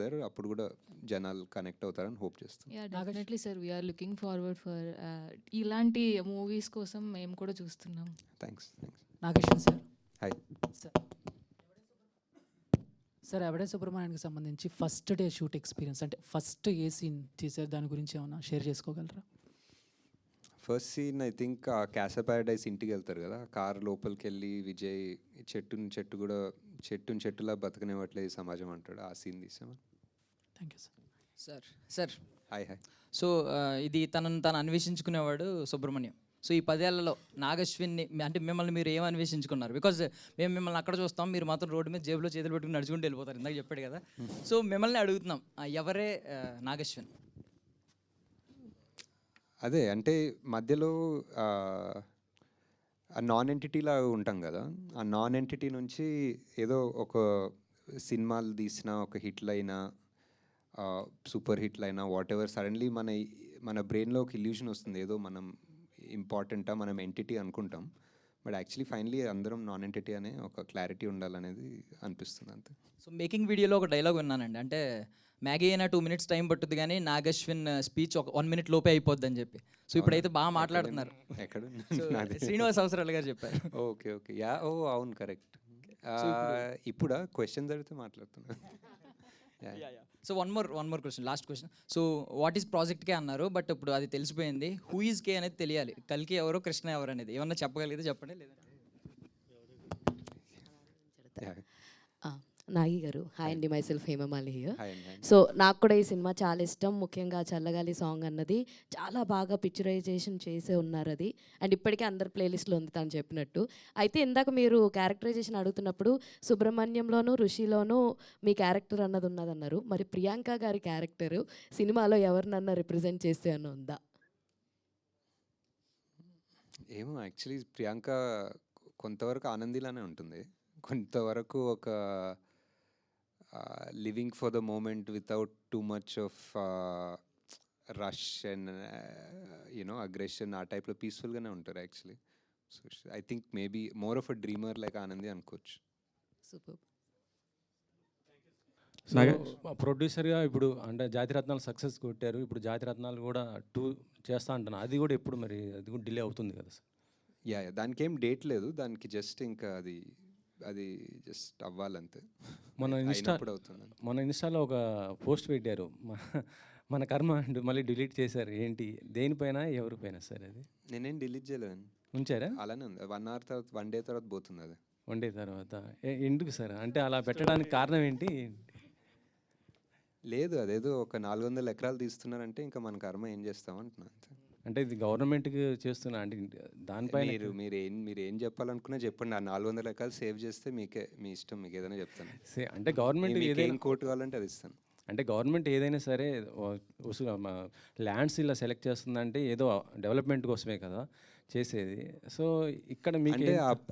There అప్పుడు కూడా జనాలు కనెక్ట్ అవుతారని హోప్ చేస్తాం yeah definitely sir we're looking forward for ఇలాంటి మూవీస్ కోసం మేము కూడా చూస్తున్నాం. Thanks thanks Nageshwan sir. Hi sir. Sir Yevade సుబ్రహ్మణ్యానికి సంబంధించి ఫస్ట్ డే షూట్ ఎక్స్పీరియన్స్ అంటే ఫస్ట్ ఏ సీన్ చేశారు? దాని గురించి ఏమైనా షేర్ చేసుకోగలరా? ఫస్ట్ సీన్ ఐ థింక్ ఆ క్యాసా ప్యారడైస్ ఇంటికి వెళ్తారు కదా. కార్ లోపలికి వెళ్ళి విజయ్ చెట్టుని చెట్టు కూడా చెట్టుని చెట్టులా బతకనివ్వట్లేదు సమాజం అంటాడు. ఆ scene తీసామా? Thank you sir sir sir hi hi so ఇది తనను తను అన్వేషించుకునేవాడు సుబ్రహ్మణ్యం. సో ఈ పదేళ్ళలో నాగశ్విన్ని అంటే మిమ్మల్ని మీరు ఏం అన్వేషించుకున్నారు? బికాజ్ మేము మిమ్మల్ని అక్కడ చూస్తాం మీరు మాత్రం రోడ్డు మీద జేబులో చేతులు పెట్టుకుని నడుచుకుంటూ వెళ్ళిపోతారు ఇందాక చెప్పాడు కదా. సో మిమ్మల్ని అడుగుతున్నాం ఎవరే నాగశ్విన్? అదే అంటే మధ్యలో ఆ నాన్ ఎంటిటీలా ఉంటాం కదా. ఆ నాన్ ఎంటిటీ నుంచి ఏదో ఒక సినిమాలు తీసిన ఒక హిట్లు అయినా సూపర్ హిట్లు అయినా వాట్ ఎవర్ సడన్లీ మన మన బ్రెయిన్లో ఒక ఇల్యూషన్ వస్తుంది. ఏదో మనం ఇంపార్టెంటా మనం ఎంటిటీ అనుకుంటాం. బట్ యాక్చువల్లీ ఫైనలీ అందరం నాన్ ఎంటిటీ అనే ఒక క్లారిటీ ఉండాలనేది అనిపిస్తుంది అంతే. సో మేకింగ్ వీడియోలో ఒక డైలాగ్ విన్నానండి. అంటే మ్యాగీ అయినా టూ మినిట్స్ టైం పట్టుద్ది కానీ నాగశ్విన్ స్పీచ్ ఒక వన్ మినిట్ లోపే అయిపోద్ది అని చెప్పి సో ఇప్పుడైతే బాగా మాట్లాడుతున్నారు. ఎక్కడ? శ్రీనివాస్ అవసరాలు గారు చెప్పారు. ఓకే ఓకే యా ఓ అవును కరెక్ట్ ఇప్పుడా క్వశ్చన్ అడిగితే మాట్లాడుతున్నా. Yeah. So one more one more question last question so what is project K అన్నారు బట్ ఇప్పుడు అది తెలిసిపోయింది. హూ ఈజ్ కే అనేది తెలియాలి. కల్కి ఎవరు కృష్ణ ఎవరు అనేది. ఏమన్నా చెప్పగలిగితే చెప్పండి లేదంటే? నాగి గారు. హాయ్ అండి myself Hemamali here. So నాకు కూడా ఈ సినిమా చాలా ఇష్టం. ముఖ్యంగా చల్లగాలి సాంగ్ అన్నది చాలా బాగా పిక్చరైజేషన్ చేసే ఉన్నారు అది. అండ్ ఇప్పటికే అందరి ప్లేలిస్ట్లో ఉంది తను చెప్పినట్టు. అయితే ఇందాక మీరు క్యారెక్టరైజేషన్ అడుగుతున్నప్పుడు సుబ్రహ్మణ్యంలోను ఋషిలోను మీ క్యారెక్టర్ అన్నది ఉన్నదన్నారు. మరి ప్రియాంక గారి క్యారెక్టర్ సినిమాలో ఎవరినన్నా రిప్రజెంట్ చేస్తే అని ఉందా? ఏమో యాక్చువల్లీ ప్రియాంక కొంతవరకు ఆనందిలానే ఉంటుంది. కొంతవరకు ఒక living for the moment without too much of rush and you know aggression ఆ టైప్లో పీస్ఫుల్గానే ఉంటారు actually so I think maybe more of a dreamer like Anandi అనుకోవచ్చు. సూపర్ ప్రొడ్యూసర్గా ఇప్పుడు అంటే జాతిరత్నాలు సక్సెస్ కొట్టారు. ఇప్పుడు జాతిరత్నాలు కూడా టూ చేస్తా అంటున్నా. అది కూడా ఎప్పుడు మరి అది కూడా డిలే అవుతుంది కదా సార్? యా యా దానికి ఏం డేట్ లేదు. దానికి జస్ట్ ఇంకా అది అది జస్ట్ అవ్వాలంతే. మన ఇన్స్టా మన ఇన్స్టాలో ఒక పోస్ట్ పెట్టారు. మన కర్మ అంటూ మళ్ళీ డిలీట్ చేశారు. ఏంటి? దేనిపైన ఎవరిపైన సార్ అది? నేనేం డిలీట్ చేయలేను ఉంచారా? అలానే ఉంది. వన్ అవర్ తర్వాత వన్ డే తర్వాత పోతుంది అది. వన్ డే తర్వాత. ఎందుకు సార్? అంటే అలా పెట్టడానికి కారణం ఏంటి? లేదు అదేదో ఒక నాలుగు వందల ఎకరాలు తీస్తున్నారంటే ఇంకా మన కర్మ ఏం చేస్తాం అంటున్నా అంతే. అంటే ఇది గవర్నమెంట్కి చేస్తున్నా అంటే దానిపైన మీరు మీరు ఏం మీరు ఏం చెప్పాలనుకున్నా చెప్పండి. ఆ నాలుగు వందల ఎకరాలు సేవ్ చేస్తే మీకే మీ ఇష్టం మీకు ఏదైనా చెప్తాను. సే- అంటే గవర్నమెంట్ ఏదైనా కోర్టు కావాలంటే అది ఇస్తాను. అంటే గవర్నమెంట్ ఏదైనా సరే ల్యాండ్స్ ఇలా సెలెక్ట్ చేస్తుందంటే ఏదో డెవలప్మెంట్ కోసమే కదా చేసేది. సో ఇక్కడ మీకు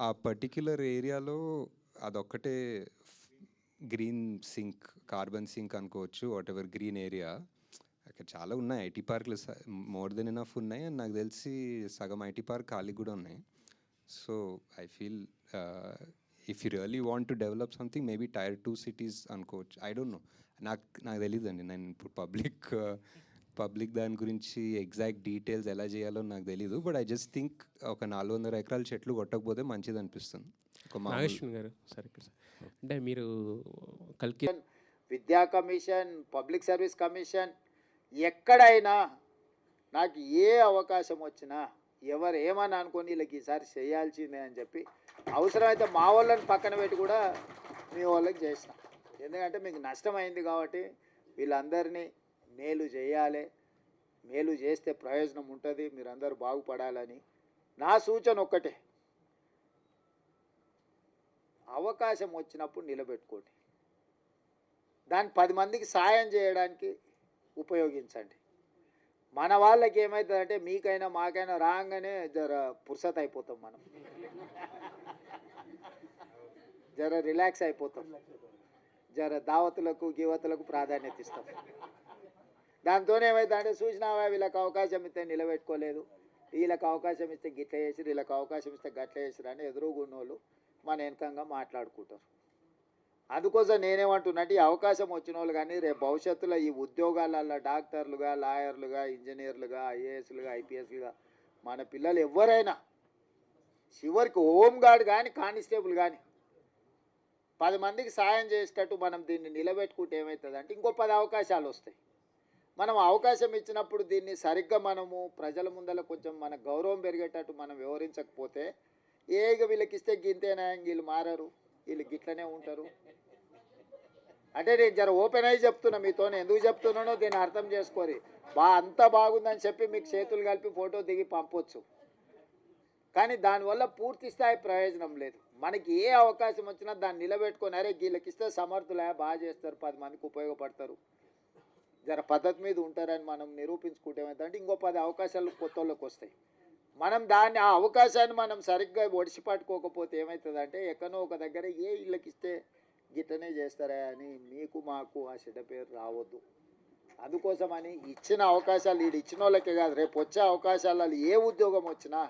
ఆ పర్టిక్యులర్ ఏరియాలో అదొక్కటే గ్రీన్ సింక్ కార్బన్ సింక్ అనుకోవచ్చు వాట్ ఎవర్ గ్రీన్ ఏరియా. అక్కడ చాలా ఉన్నాయి. ఐటీ పార్క్లు మోర్ దెన్ ఎనఫ్ ఉన్నాయి. అండ్ నాకు తెలిసి సగం ఐటీ పార్క్ ఖాళీ కూడా ఉన్నాయి. So I feel if you really want to develop something maybe tier two cities అనుకోవచ్చు. I don't know. నాకు నాకు తెలియదు అండి నేను ఇప్పుడు పబ్లిక్ పబ్లిక్ దాని గురించి ఎగ్జాక్ట్ డీటెయిల్స్ ఎలా చేయాలో నాకు తెలియదు బట్ ఐ జస్ట్ థింక్ ఒక నాలుగు వందల ఎకరాల చెట్లు కొట్టకపోతే మంచిది అనిపిస్తుంది. నాగేశ్వన్ గారు సరే ఇక్కడ సార్. అంటే మీరు కల్కి విద్యా కమిషన్ పబ్లిక్ సర్వీస్ కమిషన్ ఎక్కడైనా నాకు ఏ అవకాశం వచ్చినా ఎవరు ఏమని అనుకొని వీళ్ళకి ఈసారి చేయాల్సిందే అని చెప్పి అవసరమైతే మా వాళ్ళని పక్కన పెట్టి కూడా మీ వాళ్ళకి చేసిన. ఎందుకంటే మీకు నష్టమైంది కాబట్టి వీళ్ళందరినీ మేలు చేయాలి. మేలు చేస్తే ప్రయోజనం ఉంటుంది. మీరందరూ బాగుపడాలని నా సూచన ఒక్కటే. అవకాశం వచ్చినప్పుడు నిలబెట్టుకోండి. దాన్ని పది మందికి సాయం చేయడానికి ఉపయోగించండి. మన వాళ్ళకి ఏమవుతుందంటే మీకైనా మాకైనా రాగానే జర పురుసత్ అయిపోతాం మనం. జర రిలాక్స్ అయిపోతాం. జర దావతులకు గీవతులకు ప్రాధాన్యత ఇస్తాం. దాంతో ఏమవుతుందంటే చూసినావా వీళ్ళకి అవకాశం ఇస్తే నిలబెట్టుకోలేదు. వీళ్ళకి అవకాశం ఇస్తే గిట్ల చేసిరు వీళ్ళకి అవకాశం ఇస్తే గట్ల చేసిరు అని ఎదురుగున్నోళ్ళు మన వెనకంగా మాట్లాడుకుంటారు. అందుకోసం నేనేమంటున్నట్టు ఈ అవకాశం వచ్చిన వాళ్ళు కానీ రేపు భవిష్యత్తులో ఈ ఉద్యోగాలలో డాక్టర్లుగా లాయర్లుగా ఇంజనీర్లుగా ఐఏఎస్లుగా ఐపీఎస్లుగా మన పిల్లలు ఎవరైనా చివరికి హోమ్ గార్డ్ కానీ కానిస్టేబుల్ కానీ పది మందికి సాయం చేసేటట్టు మనం దీన్ని నిలబెట్టుకుంటే ఏమవుతుందంటే ఇంకో పది అవకాశాలు వస్తాయి మనం అవకాశం ఇచ్చినప్పుడు దీన్ని సరిగ్గా మనము ప్రజల ముందర కొంచెం మన గౌరవం పెరిగేటట్టు మనం వివరించకపోతే ఏగ వీళ్ళకి ఇస్తే గింతేనా వీళ్ళు మారరు వీళ్ళు గిట్లనే ఉంటారు. అంటే నేను జర ఓపెన్ అయ్యి చెప్తున్నా మీతో ఎందుకు చెప్తున్నానో దీన్ని అర్థం చేసుకోరి. బా అంత బాగుందని చెప్పి మీకు చేతులు కలిపి ఫోటో దిగి పంపొచ్చు. కానీ దానివల్ల పూర్తి స్థాయి ప్రయోజనం లేదు. మనకి ఏ అవకాశం వచ్చినా దాన్ని నిలబెట్టుకొని అరే వీళ్ళకి ఇస్తే సమర్థులే బాగా చేస్తారు పది మందికి ఉపయోగపడతారు. జర పద్ధతి మీద ఉంటారని మనం నిరూపించుకుంటే ఏమైందంటే ఇంకో పది అవకాశాలు కొత్త వస్తాయి మనం దాన్ని ఆ అవకాశాన్ని మనం సరిగ్గా ఒడిసి పట్టుకోకపోతే ఏమవుతుందంటే ఎక్కడో ఒక దగ్గర ఏ ఇళ్ళకి ఇస్తే గిట్టనే చేస్తారా అని మీకు మాకు ఆ చెడ్డ పేరు రావద్దు. అందుకోసమని ఇచ్చిన అవకాశాలు వీడు ఇచ్చిన వాళ్ళకే కాదు రేపు వచ్చే అవకాశాలలో ఏ ఉద్యోగం వచ్చినా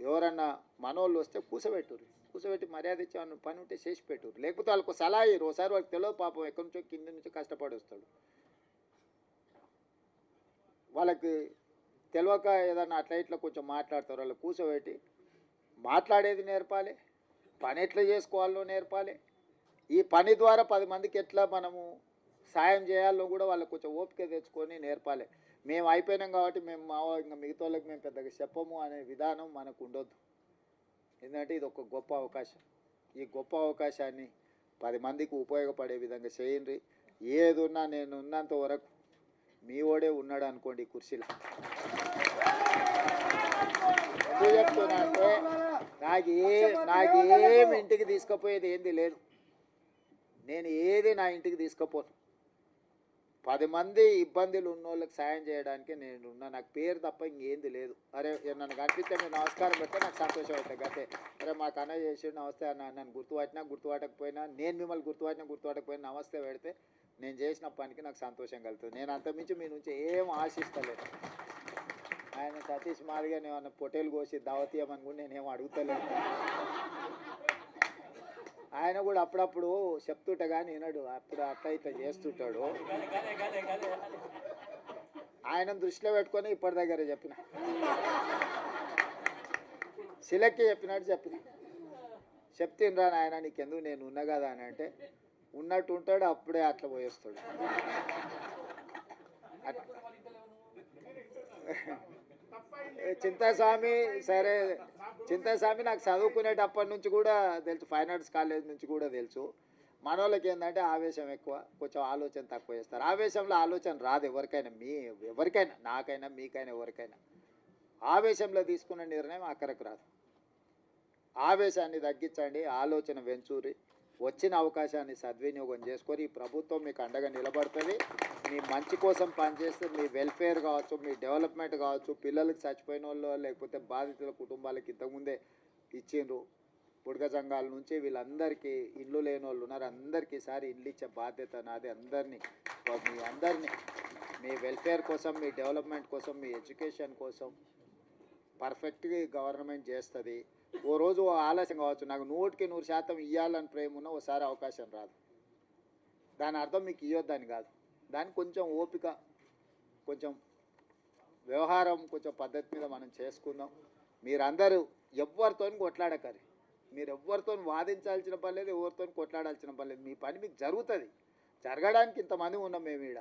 ఎవరన్నా మనోళ్ళు వస్తే కూసబెట్టురు కూసబెట్టి మర్యాద ఇచ్చి వాళ్ళని పని ఉంటే చేసి పెట్టురు లేకపోతే వాళ్ళకు సలహా ఇరు ఒకసారి వాళ్ళకి తెలియదు పాపం ఎక్కడి నుంచో కింద నుంచో కష్టపడి వస్తాడు. వాళ్ళకి తెలియక ఏదన్నా అట్లా ఇట్లా కొంచెం మాట్లాడతారు. వాళ్ళు కూర్చోబెట్టి మాట్లాడేది నేర్పాలి పని ఎట్లా చేసుకోవాలో నేర్పాలి. ఈ పని ద్వారా పది మందికి ఎట్లా మనము సాయం చేయాలో కూడా వాళ్ళకి కొంచెం ఓపిక తెచ్చుకొని నేర్పాలి. మేము అయిపోయినాం కాబట్టి మేము మా ఇంకా మిగతా వాళ్ళకి మేము పెద్దగా చెప్పము అనే విధానం మనకు ఉండొద్దు. ఎందుకంటే ఇది ఒక గొప్ప అవకాశం. ఈ గొప్ప అవకాశాన్ని పది మందికి ఉపయోగపడే విధంగా చేయండి. ఏది ఉన్నా నేను ఉన్నంత వరకు మీ ఓడే ఉన్నాడు అనుకోండి ఈ కుర్చీలో. ఎందుకు చెప్తున్నా అంటే నాకు ఏ నాకు ఇంటికి తీసుకుపోయేది ఏంది లేదు. నేను ఏది నా ఇంటికి తీసుకుపోను. పది మంది ఇబ్బందులు ఉన్న వాళ్ళకి సాయం చేయడానికి నేను ఉన్నా నాకు పేరు తప్ప ఇంకేంది లేదు. అరే నన్ను కనిపిస్తే మీరు నమస్కారం పెడితే నాకు సంతోషం అవుతుంది అంతే అరే మాకు అన్న చేసి నమస్తే అన్న నన్ను గుర్తుపట్టినా గుర్తుపట్టకపోయినా నేను మిమ్మల్ని గుర్తుపట్టినా గుర్తుపట్టకపోయినా నమస్తే పెడితే నేను చేసిన పనికి నాకు సంతోషం కలుగుతుంది. నేను అంతమించి మీ నుంచి ఏం ఆశిస్తలేదు. ఆయన సతీష్ మాదిగా నేను పొటేలు కోసి దావతీయమని కూడా నేనేం అడుగుతలేను. ఆయన కూడా అప్పుడప్పుడు చెప్తుంట కానీ వినడు. అప్పుడు అట్లా ఇట్లా చేస్తుంటాడు. ఆయన దృష్టిలో పెట్టుకొని ఇప్పటి దగ్గర చెప్పిన. సిలెక్కి చెప్పినట్టు చెప్పిన. చెప్తినరా నాయన నీకెందుకు నేను ఉన్నా కదా అని అంటే ఉన్నట్టు ఉంటాడు అప్పుడే అట్లా పోయేస్తాడు. అట్లా చింతాస్వామి సరే చింతాస్వామి నాకు చదువుకునేటప్పటి నుంచి కూడా తెలుసు ఫైన్ ఆర్ట్స్ కాలేజ్ నుంచి కూడా తెలుసు. మనోళ్ళకి ఏంటంటే ఆవేశం ఎక్కువ కొంచెం ఆలోచన తక్కువ చేస్తారు. ఆవేశంలో ఆలోచన రాదు ఎవరికైనా మీ ఎవరికైనా నాకైనా మీకైనా ఎవరికైనా. ఆవేశంలో తీసుకున్న నిర్ణయం అక్కడికి రాదు. ఆవేశాన్ని తగ్గించండి ఆలోచన వెంచూరి వచ్చిన అవకాశాన్ని సద్వినియోగం చేసుకొని ఈ ప్రభుత్వం మీకు అండగా నిలబడుతుంది. మీ మంచి కోసం పనిచేస్తే మీ వెల్ఫేర్ కావచ్చు మీ డెవలప్మెంట్ కావచ్చు పిల్లలకి చచ్చిపోయిన వాళ్ళు లేకపోతే బాధితుల కుటుంబాలకి ఇంతకుముందే ఇచ్చిండ్రు. బుడగ సంఘాల నుంచి వీళ్ళందరికీ ఇల్లు లేని వాళ్ళు ఉన్నారు. అందరికీ ఈసారి ఇల్లు ఇచ్చే బాధ్యత నాది. అందరినీ మీ అందరినీ మీ వెల్ఫేర్ కోసం మీ డెవలప్మెంట్ కోసం మీ ఎడ్యుకేషన్ కోసం పర్ఫెక్ట్గా గవర్నమెంట్ చేస్తుంది. ఓ రోజు ఓ ఆలస్యం కావచ్చు. నాకు నూటికి నూరు శాతం ఇవ్వాలని ప్రేమ ఉన్న ఓసారి అవకాశం రాదు. దాని అర్థం మీకు ఇవ్వద్దని కాదు. దాని కొంచెం ఓపిక కొంచెం వ్యవహారం కొంచెం పద్ధతి మీద మనం చేసుకుందాం. మీరందరూ ఎవరితో కొట్లాడకరి మీరు ఎవరితో వాదించాల్సిన పని లేదు ఎవరితో కొట్లాడాల్సిన పని లేదు. మీ పని మీకు జరుగుతుంది. జరగడానికి ఇంతమంది ఉన్నాం మేము ఈడ.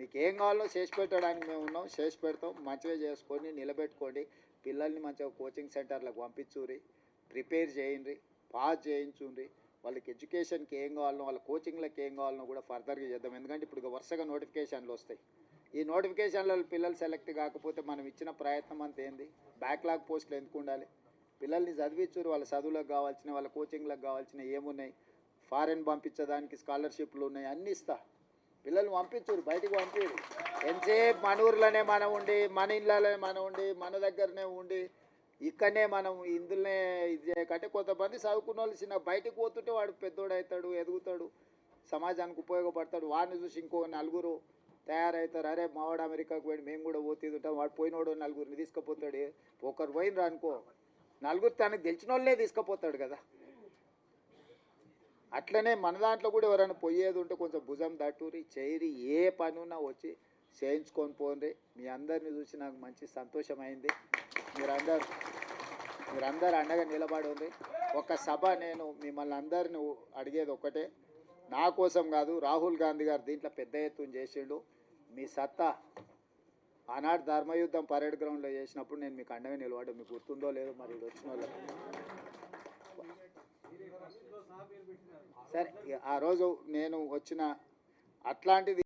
మీకు ఏం కావాలో చేసి పెట్టడానికి మేము ఉన్నాం. చేసి పెడతాం. మంచిగా చేసుకొని నిలబెట్టుకోండి. పిల్లల్ని మంచిగా కోచింగ్ సెంటర్లకు పంపించుర్రి ప్రిపేర్ చేయండి పాస్ చేయించుండ్రి. వాళ్ళకి ఎడ్యుకేషన్కి ఏం కావాలనో వాళ్ళ కోచింగ్లకు ఏం కావాలనో కూడా ఫర్దర్గా చేద్దాం. ఎందుకంటే ఇప్పుడు వరుసగా నోటిఫికేషన్లు వస్తాయి. ఈ నోటిఫికేషన్లలో పిల్లలు సెలెక్ట్ కాకపోతే మనం ఇచ్చిన ప్రయత్నం అంత ఏంది? బ్యాక్లాగ్ పోస్టులు ఎందుకు ఉండాలి? పిల్లల్ని చదివించురు వాళ్ళ చదువులకు కావాల్సిన వాళ్ళ కోచింగ్లకు కావాల్సిన ఏమున్నాయి? ఫారెన్ పంపించడానికి స్కాలర్షిప్లు ఉన్నాయి అన్నీ ఇస్తా. పిల్లల్ని పంపించురు బయటికి పంపిరు ఎంతసేపు మన ఊర్లోనే మనం ఉండి మన ఇళ్ళలోనే మనం ఉండి మన దగ్గరనే ఉండి ఇక్కడనే మనం ఇందులోనే ఇది చేయకంటే కొంతమంది చదువుకున్న వాళ్ళు చిన్న బయటకు పోతుంటే వాడు పెద్దోడు అవుతాడు ఎదుగుతాడు సమాజానికి ఉపయోగపడతాడు. వాడిని చూసి ఇంకో నలుగురు తయారవుతారు అరే మావాడు అమెరికాకు పోయి మేము కూడా పోతీ ఉంటాం. వాడు పోయినోడు నలుగురిని తీసుకుపోతాడు. ఒకరు పోయినరు అనుకో నలుగురు తనకు తెలిసిన వాళ్ళే తీసుకుపోతాడు కదా. అట్లనే మన దాంట్లో కూడా ఎవరైనా పోయేది ఉంటే కొంచెం భుజం దట్టూరి చేరి ఏ పనున్నా వచ్చి చేయించుకొని పోండి. మీ అందరిని చూసి నాకు మంచి సంతోషమైంది. మీరందరు మీరందరూ అండగా నిలబడి ఉంది ఒక సభ నేను మిమ్మల్ని అందరిని అడిగేది ఒక్కటే. నా కోసం కాదు రాహుల్ గాంధీ గారు దీంట్లో పెద్ద ఎత్తున చేసిండు. మీ సత్తా ఆనాడు ధర్మయుద్ధం పరేడ్ గ్రౌండ్లో చేసినప్పుడు నేను మీకు అండగా నిలబడ్డా. మీకు గుర్తుందో లేదో మరి వచ్చిన వాళ్ళకి. సరే ఆ రోజు నేను వచ్చిన అట్లాంటిది